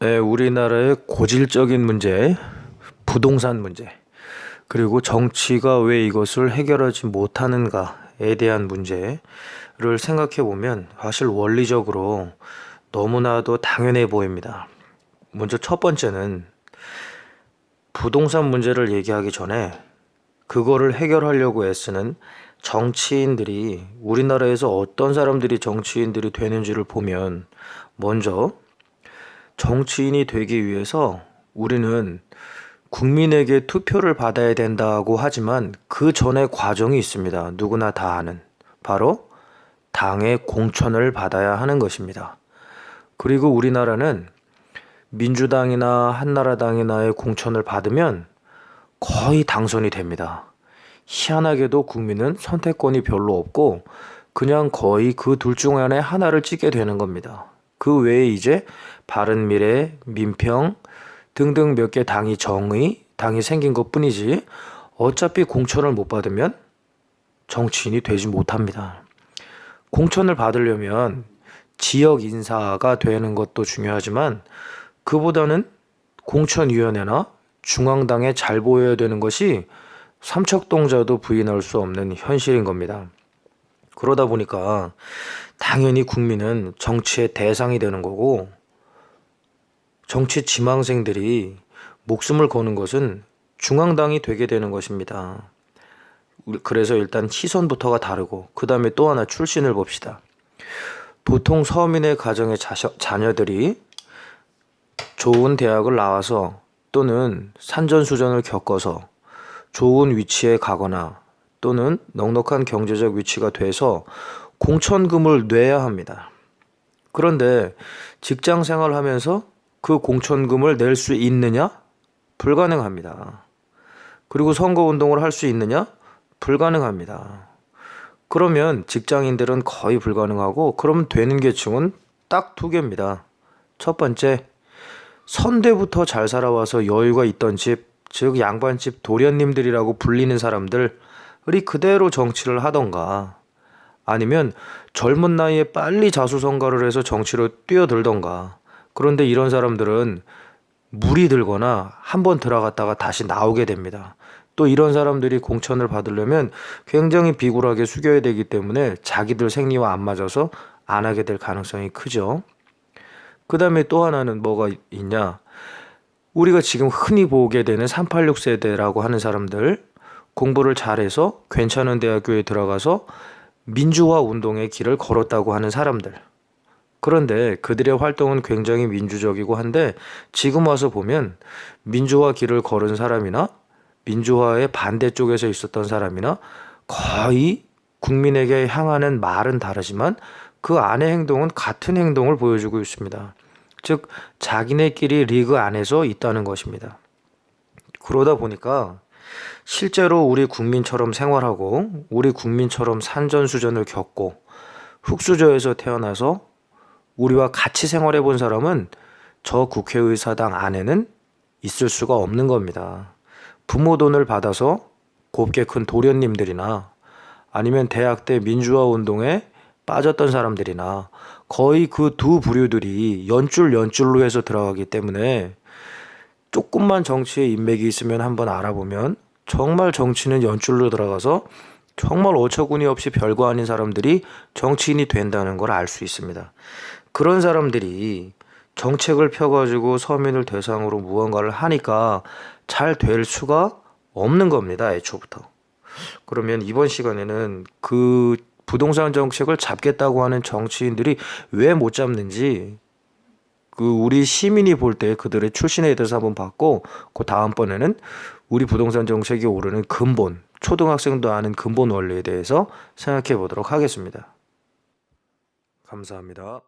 네, 우리나라의 고질적인 문제, 부동산 문제, 그리고 정치가 왜 이것을 해결하지 못하는가에 대한 문제를 생각해 보면 사실 원리적으로 너무나도 당연해 보입니다. 먼저 첫 번째는 부동산 문제를 얘기하기 전에 그거를 해결하려고 애쓰는 정치인들이 우리나라에서 어떤 사람들이 정치인들이 되는지를 보면 먼저 정치인이 되기 위해서 우리는 국민에게 투표를 받아야 된다고 하지만 그 전에 과정이 있습니다. 누구나 다 아는. 바로 당의 공천을 받아야 하는 것입니다. 그리고 우리나라는 민주당이나 한나라당이나의 공천을 받으면 거의 당선이 됩니다. 희한하게도 국민은 선택권이 별로 없고 그냥 거의 그 둘 중 안에 하나를 찍게 되는 겁니다. 그 외에 이제 바른미래, 민평 등등 몇 개 당이 정의, 당이 생긴 것 뿐이지 어차피 공천을 못 받으면 정치인이 되지 못합니다. 공천을 받으려면 지역 인사가 되는 것도 중요하지만 그보다는 공천위원회나 중앙당에 잘 보여야 되는 것이 삼척동자도 부인할 수 없는 현실인 겁니다. 그러다 보니까 당연히 국민은 정치의 대상이 되는 거고 정치 지망생들이 목숨을 거는 것은 중앙당이 되게 되는 것입니다. 그래서 일단 시선부터가 다르고 그 다음에 또 하나 출신을 봅시다. 보통 서민의 가정의 자녀, 자녀들이 좋은 대학을 나와서 또는 산전수전을 겪어서 좋은 위치에 가거나 또는 넉넉한 경제적 위치가 돼서 공천금을 내야 합니다. 그런데 직장 생활하면서 그 공천금을 낼 수 있느냐? 불가능합니다. 그리고 선거 운동을 할 수 있느냐? 불가능합니다. 그러면 직장인들은 거의 불가능하고 그러면 되는 계층은 딱 두 개입니다. 첫 번째, 선대부터 잘 살아와서 여유가 있던 집, 즉 양반집 도련님들이라고 불리는 사람들이 그대로 정치를 하던가 아니면 젊은 나이에 빨리 자수성가를 해서 정치로 뛰어들던가 그런데 이런 사람들은 물이 들거나 한 번 들어갔다가 다시 나오게 됩니다. 또 이런 사람들이 공천을 받으려면 굉장히 비굴하게 숙여야 되기 때문에 자기들 생리와 안 맞아서 안 하게 될 가능성이 크죠. 그 다음에 또 하나는 뭐가 있냐. 우리가 지금 흔히 보게 되는 386 세대라고 하는 사람들 공부를 잘해서 괜찮은 대학교에 들어가서 민주화 운동의 길을 걸었다고 하는 사람들. 그런데 그들의 활동은 굉장히 민주적이고 한데 지금 와서 보면 민주화 길을 걸은 사람이나 민주화의 반대쪽에서 있었던 사람이나 거의 국민에게 향하는 말은 다르지만 그 안의 행동은 같은 행동을 보여주고 있습니다. 즉, 자기네끼리 리그 안에서 있다는 것입니다. 그러다 보니까 실제로 우리 국민처럼 생활하고 우리 국민처럼 산전수전을 겪고 흙수저에서 태어나서 우리와 같이 생활해 본 사람은 저 국회의사당 안에는 있을 수가 없는 겁니다. 부모 돈을 받아서 곱게 큰 도련님들이나 아니면 대학 때 민주화 운동에 빠졌던 사람들이나 거의 그 두 부류들이 연줄 연줄로 해서 들어가기 때문에 조금만 정치에 인맥이 있으면 한번 알아보면 정말 정치는 연줄로 들어가서 정말 어처구니 없이 별거 아닌 사람들이 정치인이 된다는 걸 알 수 있습니다. 그런 사람들이 정책을 펴가지고 서민을 대상으로 무언가를 하니까 잘 될 수가 없는 겁니다. 애초부터. 그러면 이번 시간에는 그 부동산 정책을 잡겠다고 하는 정치인들이 왜 못 잡는지 그 우리 시민이 볼 때 그들의 출신에 대해서 한번 봤고 그 다음번에는 우리 부동산 정책이 오르는 근본 초등학생도 아는 근본 원리에 대해서 생각해 보도록 하겠습니다. 감사합니다.